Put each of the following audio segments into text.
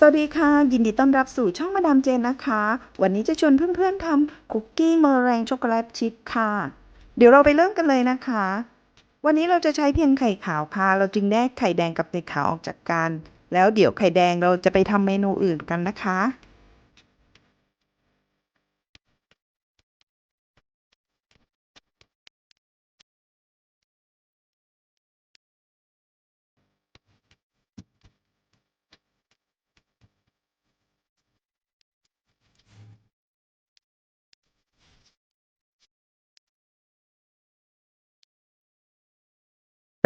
สวัสดีค่ะ ยินดีต้อนรับสู่ช่องมาดามเจนนะคะ วันนี้จะชวนเพื่อนๆทำคุกกี้เมอร์แรงช็อกโกแลตชิพค่ะ เดี๋ยวเราไปเริ่มกันเลยนะคะ วันนี้เราจะใช้เพียงไข่ขาวค่ะ เราจึงแยกไข่แดงกับไข่ขาวออกจากกัน แล้วเดี๋ยวไข่แดงเราจะไปทำเมนูอื่นกันนะคะ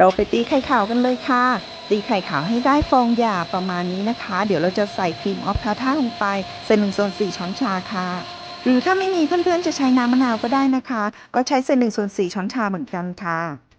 เราไปตีไข่ขาวกันเลยค่ะ ตีไข่ขาวให้ได้ฟองหยาประมาณนี้นะคะ เดี๋ยวเราจะใส่ครีมออฟทาท่าลงไปเศษหนึ่งส่วนสี่ช้อนชาค่ะ หรือถ้าไม่มีเพื่อนๆจะใช้น้ำมะนาวก็ได้นะคะ ก็ใช้เศษหนึ่งส่วนสี่ช้อนชาเหมือนกันค่ะ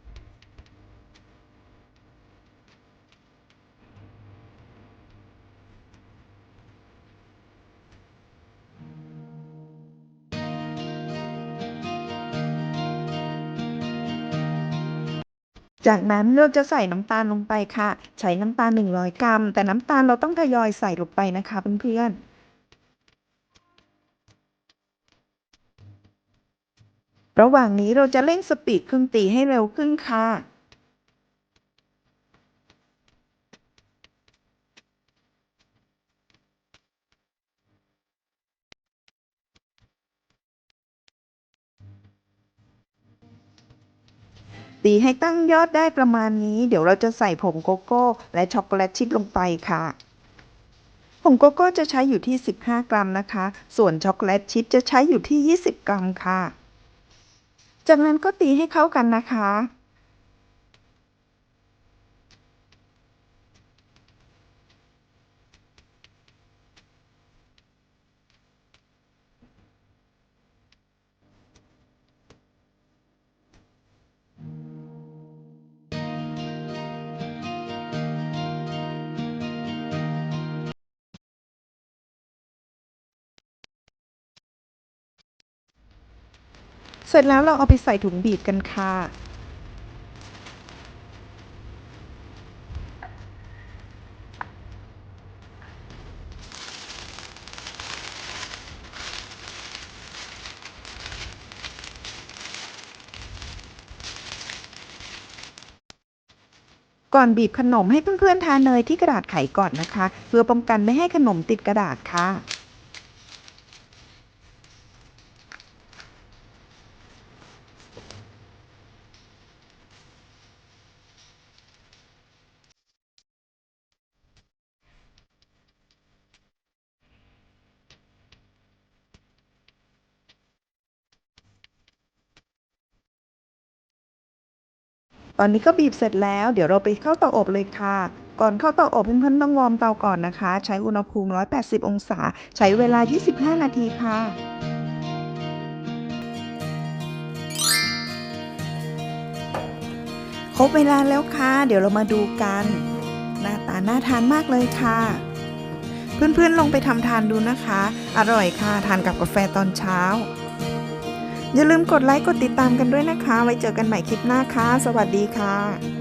จากนั้นเราจะใส่น้ำตาลลงไปค่ะ ใช้น้ำตาล 100 กรัม แต่น้ำตาลเราต้องทยอยใส่ลงไปนะคะเพื่อนๆระหว่างนี้เราจะเร่งสปีดเครื่องตีให้เร็วขึ้นค่ะ ตีให้ตั้งยอดได้ประมาณนี้ เดี๋ยวเราจะใส่ผงโกโก้ และช็อกโกแลตชิพลงไปค่ะผงโกโก้จะใช้อยู่ที่ 15 กรัมนะคะ ส่วนช็อกโกแลตชิพจะใช้อยู่ที่ 20 กรัมค่ะ จากนั้นก็ตีให้เข้ากันนะคะ สร็จแล้วเราเอาไปใส่ถุงบีบกันค่ะ ก่อนบีบขนมให้เพื่อนๆทาเนยที่กระดาษไขก่อนนะคะ เพื่อป้องกันไม่ให้ขนมติดกระดาษค่ะ ตอนนี้ก็บีบเสร็จแล้วเดี๋ยวเราไปเข้าเตาอบเลยค่ะ ก่อนเข้าเตาอบเพื่อนๆต้องวอร์มเตาก่อนนะคะ ใช้อุณหภูมิ 180 องศา ใช้เวลา 25 นาทีค่ะครบเวลาแล้วค่ะ เดี๋ยวเรามาดูกัน หน้าตาน่าทานมากเลยค่ะ เพื่อนๆลองไปทำทานดูนะคะ อร่อยค่ะ ทานกับกาแฟตอนเช้า อย่าลืมกดไลค์กดติดตามกันด้วยนะคะ ไว้เจอกันใหม่คลิปหน้าค่ะ สวัสดีค่ะ